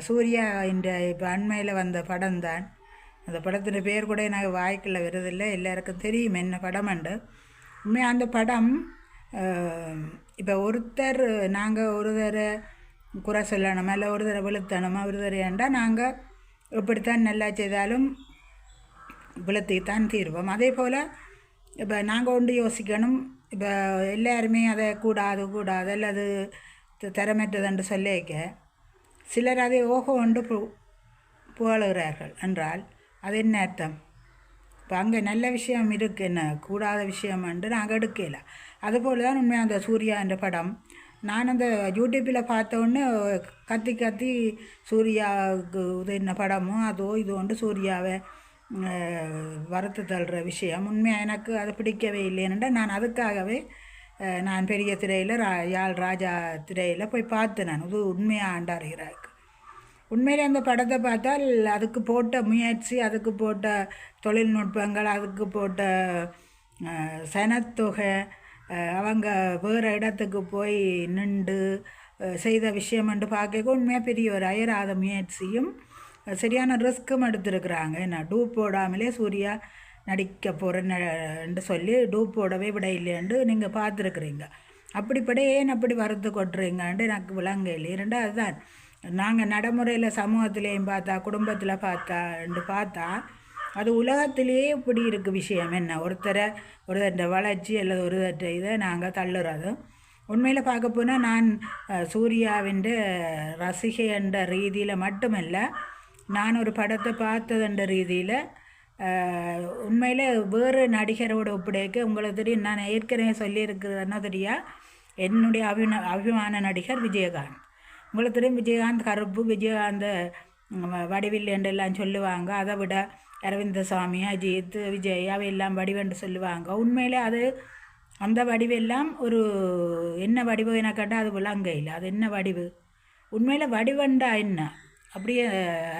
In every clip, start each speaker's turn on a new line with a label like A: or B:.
A: சூர்யா என்ற இப்போ அண்மையில் வந்த படம் தான் அந்த படத்தின் பேர் கூட எனக்கு வாய்க்குள்ள வருதில்லை. எல்லாருக்கும் தெரியும் என்ன படம்ண்டு. உண்மையாக அந்த படம் இப்போ ஒருத்தர் நாங்கள் ஒரு தர குறை சொல்லணுமா? இல்லை ஒரு தர வெளுத்தணுமா? ஒரு தரையாண்டா நாங்கள் எப்படித்தான் நல்லா செய்தாலும் விழுத்தித்தான் தீர்வோம். அதே போல் இப்போ நாங்கள் ஒன்று யோசிக்கணும். இப்போ எல்லாருமே அதை கூடாது கூடாது அல்லது த- சொல்லிக்க சிலர் அதை ஓகம் கொண்டு பு புகழுகிறார்கள். என்றால் அது என்ன அர்த்தம்? இப்போ அங்கே நல்ல விஷயம் இருக்கு என்ன? கூடாத விஷயம் என்று நாங்கள் எடுக்கல. அதுபோல் தான் உண்மையாக அந்த சூர்யா என்ற படம். நான் அந்த யூடியூப்பில் பார்த்த உடனே கத்தி கத்தி சூர்யாவுக்கு இது என்ன படமோ அதோ இது ஒன்று சூர்யாவை அஹ், வறுத்து தள்ளுற விஷயம். உண்மையாக எனக்கு அது பிடிக்கவே இல்லைன்னு நான் அதுக்காகவே நான் பெரிய திரையில் ரா யாழ் ராஜா திரையில் போய் பார்த்தேன் நான். இது உண்மையாக ஆண்டாருகிறாருக்கு உண்மையிலே அந்த படத்தை பார்த்தால் அதுக்கு போட்ட முயற்சி அதுக்கு போட்ட தொழில்நுட்பங்கள் அதுக்கு போட்ட சனத்தொகை அவங்க வேறு இடத்துக்கு போய் நின்று செய்த செய்த என்று பார்க்க உண்மையாக பெரிய ஒரு அயராத முயற்சியும் சரியான ரிஸ்க்கும் எடுத்திருக்கிறாங்க. என்ன டூப் போடாமலே சூர்யா நடிக்க போகிறேன்னு சொல்லி டூப் போடவே விட இல்லைன்ட்டு நீங்கள் பார்த்துருக்குறீங்க. அப்படிப்பட ஏன் அப்படி வறுத்து கொட்டுறீங்கன்ட்டு எனக்கு விளங்கல இரண்டா அதுதான் நாங்கள் நடைமுறையில் சமூகத்திலேயும் பார்த்தா குடும்பத்தில் பார்த்தா என்று பார்த்தா அது உலகத்திலேயே இப்படி இருக்குது விஷயம். என்ன? ஒருத்தரை ஒருத்தர வளர்ச்சி அல்லது ஒருத்தர இதை நாங்கள் தள்ளுறது உண்மையில் பார்க்க போனால் நான் சூர்யாவின் ரசிகை என்ற ரீதியில் மட்டுமல்ல நான் ஒரு படத்தை பார்த்ததுன்ற ரீதியில் உண்மையில் வேறு நடிகரோட ஒப்படைக்க உங்களுக்கு தெரியும். நான் ஏற்கனவே சொல்லியிருக்கிறேன்னா தெரியா என்னுடைய அபின அபிமான நடிகர் விஜயகாந்த். முழுத்திலும் விஜயகாந்த் கருப்பு விஜயகாந்த் வடிவில் என்றெல்லாம் சொல்லுவாங்க. அதை விட அரவிந்த சுவாமி அஜித் விஜய் அவையெல்லாம் வடிவென்று சொல்லுவாங்க. உண்மையிலே அது அந்த வடிவெல்லாம் ஒரு என்ன வடிவு என கேட்டால் அது விளங்கையில் அது என்ன வடிவு? உண்மையில் வடிவண்டா என்ன? அப்படியே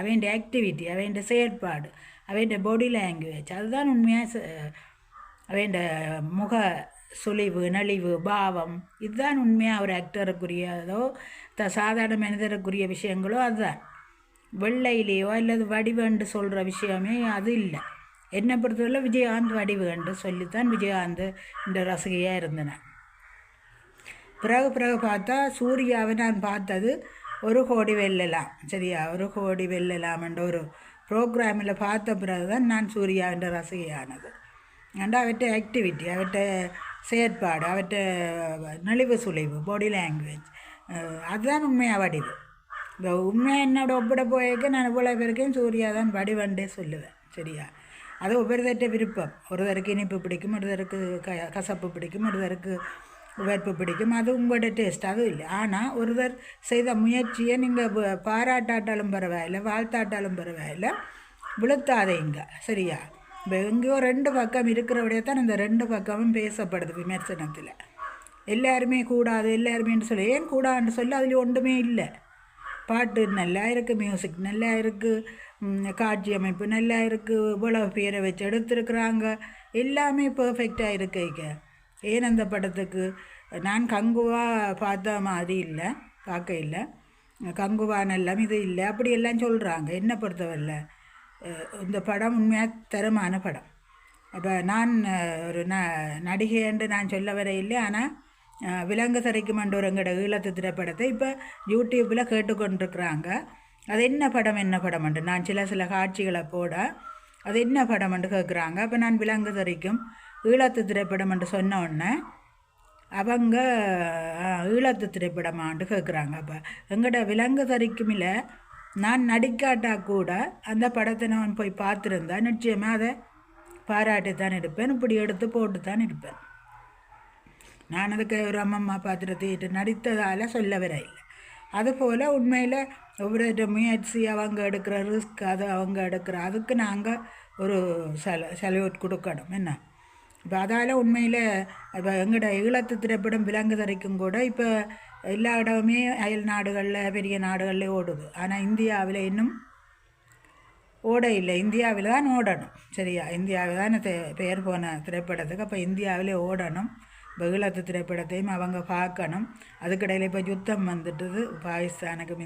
A: அவன் ஆக்டிவிட்டி அவன் செயற்பாடு அவன் பாடி லாங்குவேஜ் அதுதான் உண்மையாக அவன் முக சுழிவு நலிவு பாவம். இதுதான் உண்மையாக ஒரு ஆக்டருக்குரியதோ த சாதாரண மனிதருக்குரிய விஷயங்களோ அதுதான். வெள்ளையிலேயோ அல்லது வடிவண்டு சொல்கிற விஷயமே அது இல்லை. என்னை பொறுத்தவரை விஜயகாந்த் வடிவுண்டு சொல்லித்தான் விஜயகாந்த் இந்த ரசிகையாக இருந்தேன். பிறகு பிறகு பார்த்தா சூர்யாவை நான் பார்த்தது ஒரு கோடி வெல்லலாம் சரியா? ஒரு கோடி வெல்லலாம் என்ற ஒரு ப்ரோக்ராமில் பார்த்த பிறகு தான் நான் சூர்யாவின் ரசிகையானது. அண்டா அவற்ற ஆக்டிவிட்டி அவற்ற செயற்பாடு அவற்றை நலிவு சுழிவு பாடி லாங்குவேஜ் அதுதான் உண்மையாக வடிவு. இந்த உண்மையாக என்னோட ஒப்பிட போயிருக்க நான் இவ்வளோ பேருக்கும் சூர்யா தான் வடிவண்டே சொல்லுவேன் சரியா? அது ஒவ்வொருத்தட்ட விருப்பம். ஒருத்தருக்கு இனிப்பு பிடிக்கும் ஒருத்தருக்கு க கசப்பு பிடிக்கும் ஒருத்தருக்கு உவர்ப்பு பிடிக்கும் அது உங்களோட டேஸ்ட் அதுவும் இல்லை. ஆனால் ஒருவர் செய்த முயற்சியை நீங்கள் பாராட்டாட்டாலும் பரவாயில்லை வாழ்த்தாட்டாலும் பரவாயில்ல விழுத்தாதீங்க சரியா? எங்கேயோ ரெண்டு பக்கம் இருக்கிறபடியே தான் இந்த ரெண்டு பக்கமும் பேசப்படுது விமர்சனத்தில். எல்லாருமே கூடாது எல்லாருமேன்னு சொல்லி ஏன் கூடாதுன்னு சொல்லி அதில் ஒன்றுமே இல்லை. பாட்டு நல்லா இருக்குது மியூசிக் நல்லா இருக்குது காட்சி அமைப்பு நல்லா இருக்குது இவ்வளோ பேரை வச்சு எடுத்துருக்குறாங்க. எல்லாமே பர்ஃபெக்டாக இருக்கைக்க ஏன் அந்த படத்துக்கு? நான் கங்குவா பார்த்த மாதிரி இல்லை பார்க்க இல்லை. கங்குவான் எல்லாம் இது இல்லை அப்படி எல்லாம் சொல்கிறாங்க என்ன பொறுத்தவரையில். இந்த படம் உண்மையாக தரமான படம். அப்போ நான் ஒரு ந நடிகை என்று நான் சொல்ல வர இல்லை. ஆனால் விலங்கு தரைக்கும் ஒரு ஈழத்து திரைப்படத்தை இப்போ யூடியூப்பில் கேட்டுக்கொண்டிருக்கிறாங்க. அது என்ன படம் என்ன படம் என்று? நான் சில சில காட்சிகளை போட அது என்ன படம் என்று கேட்குறாங்க. அப்போ நான் விலங்கு தரைக்கும் ஈழத்து திரைப்படம் என்று சொன்ன உடனே அவங்க ஈழத்து திரைப்படமான்ட்டு கேட்குறாங்க. அப்போ எங்கட விலங்கு தரிக்குமில்ல நான் நடிக்காட்டா கூட அந்த படத்தை நான் போய் பார்த்துருந்தா நிச்சயமாக அதை பாராட்டி தான் இருப்பேன். இப்படி எடுத்து போட்டு தான் இருப்பேன். நான் அதுக்கு ஒரு அம்மம்மா பாத்திரத்தை நடித்ததால் சொல்ல வர இல்லை அதுபோல் உண்மையில் ஒவ்வொரு முயற்சி அவங்க எடுக்கிற ரிஸ்க் அது அவங்க எடுக்கிற அதுக்கு நாங்கள் ஒரு சல சல்யூட் கொடுக்கணும். என்ன? இப்போ அதால் உண்மையில் இப்போ எங்களோட ஈழத்து திரைப்படம் விலங்கு தரைக்கும் கூட இப்போ எல்லா இடமுமே அயல் நாடுகளில் பெரிய நாடுகளில் ஓடுது. ஆனால் இந்தியாவில் இன்னும் ஓட இல்லை. இந்தியாவில் தான் ஓடணும். சரியா? இந்தியாவில் தான் தே பெயர் போன திரைப்படத்துக்கு. அப்போ இந்தியாவிலே ஓடணும். இப்போ ஈழத்து திரைப்படத்தையும் அவங்க பார்க்கணும். அதுக்கிடையில் இப்போ யுத்தம் வந்துட்டுது. பாகிஸ்தானுக்கு